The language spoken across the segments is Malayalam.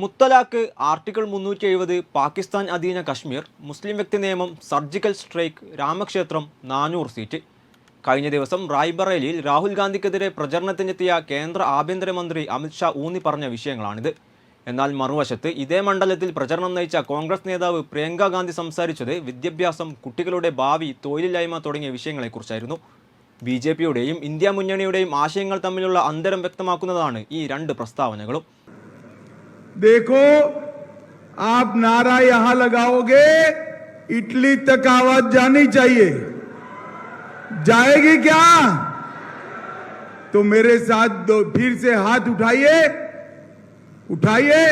മുത്തലാഖ് ആർട്ടിക്കിൾ മുന്നൂറ്റി എഴുപത് പാകിസ്ഥാൻ അധീന കശ്മീർ മുസ്ലിം വ്യക്തി നിയമം സർജിക്കൽ സ്ട്രൈക്ക് രാമക്ഷേത്രം നാനൂറ് സീറ്റ്. കഴിഞ്ഞ ദിവസം റായ്ബറേലിയിൽ രാഹുൽ ഗാന്ധിക്കെതിരെ പ്രചരണത്തിനെത്തിയ കേന്ദ്ര ആഭ്യന്തരമന്ത്രി അമിത്ഷാ ഊന്നി പറഞ്ഞ വിഷയങ്ങളാണിത്. എന്നാൽ മറുവശത്ത് ഇതേ മണ്ഡലത്തിൽ പ്രചരണം നയിച്ച കോൺഗ്രസ് നേതാവ് പ്രിയങ്ക ഗാന്ധി സംസാരിച്ചത് വിദ്യാഭ്യാസം കുട്ടികളുടെ ഭാവി തൊഴിലില്ലായ്മ തുടങ്ങിയ വിഷയങ്ങളെക്കുറിച്ചായിരുന്നു. ബി ജെ പിയുടെയും ഇന്ത്യ മുന്നണിയുടെയും ആശയങ്ങൾ തമ്മിലുള്ള അന്തരം വ്യക്തമാക്കുന്നതാണ് ഈ രണ്ട് പ്രസ്താവനകളും. देखो आप नारा यहां लगाओगे इटली तक आवाज जानी चाहिए जाएगी क्या तो मेरे साथ दो फिर से हाथ उठाइए उठाइए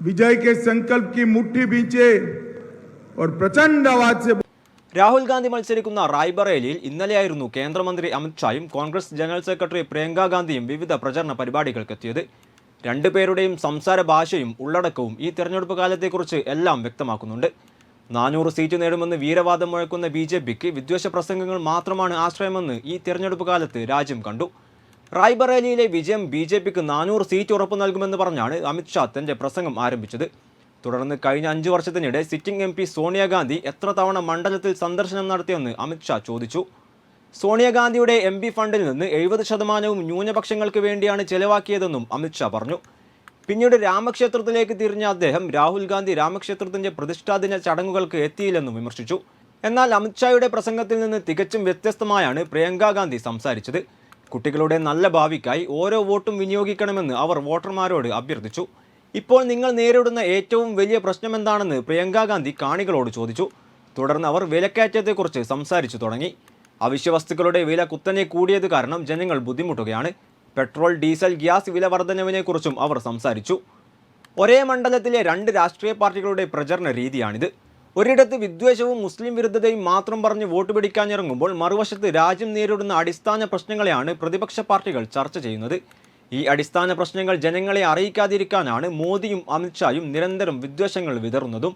विजय के संकल्प की मुट्ठी बींचे और प्रचंड आवाज से രാഹുൽ ഗാന്ധി മത്സരിക്കുന്ന റായ്ബറേലിയിൽ ഇന്നലെയായിരുന്നു കേന്ദ്രമന്ത്രി അമിത്ഷായും കോൺഗ്രസ് ജനറൽ സെക്രട്ടറി പ്രിയങ്ക ഗാന്ധിയും വിവിധ പ്രചരണ പരിപാടികൾക്കെത്തിയത് രണ്ടുപേരുടെയും സംസാര ഭാഷയും ഉള്ളടക്കവും ഈ തെരഞ്ഞെടുപ്പ് കാലത്തെക്കുറിച്ച് എല്ലാം വ്യക്തമാക്കുന്നുണ്ട്. നാനൂറ് സീറ്റ് നേടുമെന്ന് വീരവാദം മുഴക്കുന്ന ബി ജെ പിക്ക് വിദ്വേഷ പ്രസംഗങ്ങൾ മാത്രമാണ് ആശ്രയമെന്ന് ഈ തെരഞ്ഞെടുപ്പ് കാലത്ത് രാജ്യം കണ്ടു. റായ്ബറേലിയിലെ വിജയം ബി ജെ പിക്ക് നാനൂറ് സീറ്റ് ഉറപ്പു നൽകുമെന്ന് പറഞ്ഞാണ് അമിത്ഷാ തന്റെ പ്രസംഗം ആരംഭിച്ചത്. തുടർന്ന് കഴിഞ്ഞ അഞ്ചു വർഷത്തിനിടെ സിറ്റിംഗ് എം പി സോണിയാഗാന്ധി എത്ര തവണ മണ്ഡലത്തിൽ സന്ദർശനം നടത്തിയെന്ന് അമിത്ഷാ ചോദിച്ചു. സോണിയാഗാന്ധിയുടെ എം പി ഫണ്ടിൽ നിന്ന് എഴുപത് ശതമാനവും ന്യൂനപക്ഷങ്ങൾക്ക് വേണ്ടിയാണ് ചെലവാക്കിയതെന്നും അമിത്ഷാ പറഞ്ഞു. പിന്നീട് രാമക്ഷേത്രത്തിലേക്ക് തിരിഞ്ഞ അദ്ദേഹം രാഹുൽ ഗാന്ധി രാമക്ഷേത്രത്തിന്റെ പ്രതിഷ്ഠാദിന ചടങ്ങുകൾക്ക് എത്തിയില്ലെന്നും വിമർശിച്ചു. എന്നാൽ അമിത്ഷായുടെ പ്രസംഗത്തിൽ നിന്ന് തികച്ചും വ്യത്യസ്തമായാണ് പ്രിയങ്ക ഗാന്ധി സംസാരിച്ചത്. കുട്ടികളുടെ നല്ല ഭാവിക്കായി ഓരോ വോട്ടും വിനിയോഗിക്കണമെന്ന് അവർ വോട്ടർമാരോട് അഭ്യർത്ഥിച്ചു. ഇപ്പോൾ നിങ്ങൾ നേരിടുന്ന ഏറ്റവും വലിയ പ്രശ്നം എന്താണെന്ന് പ്രിയങ്ക ഗാന്ധി കാണികളോട് ചോദിച്ചു. തുടർന്ന് അവർ വിലക്കയറ്റത്തെക്കുറിച്ച് സംസാരിച്ചു തുടങ്ങി. അവശ്യവസ്തുക്കളുടെ വില കുത്തനെ കൂടിയത് കാരണം ജനങ്ങൾ ബുദ്ധിമുട്ടുകയാണ്. പെട്രോൾ ഡീസൽ ഗ്യാസ് വില വർധനവിനെക്കുറിച്ചും അവർ സംസാരിച്ചു. ഒരേ മണ്ഡലത്തിലെ രണ്ട് രാഷ്ട്രീയ പാർട്ടികളുടെ പ്രചരണ രീതിയാണിത്. ഒരിടത്ത് വിദ്വേഷവും മുസ്ലിം വിരുദ്ധതയും മാത്രം പറഞ്ഞ് വോട്ട് പിടിക്കാനിറങ്ങുമ്പോൾ മറുവശത്ത് രാജ്യം നേരിടുന്ന അടിസ്ഥാന പ്രശ്നങ്ങളെയാണ് പ്രതിപക്ഷ പാർട്ടികൾ ചർച്ച ചെയ്യുന്നത്. ഈ അടിസ്ഥാന പ്രശ്നങ്ങൾ ജനങ്ങളെ അറിയിക്കാതിരിക്കാനാണ് മോദിയും അമിത്ഷായും നിരന്തരം വിദ്വേഷങ്ങൾ വിതറുന്നതും.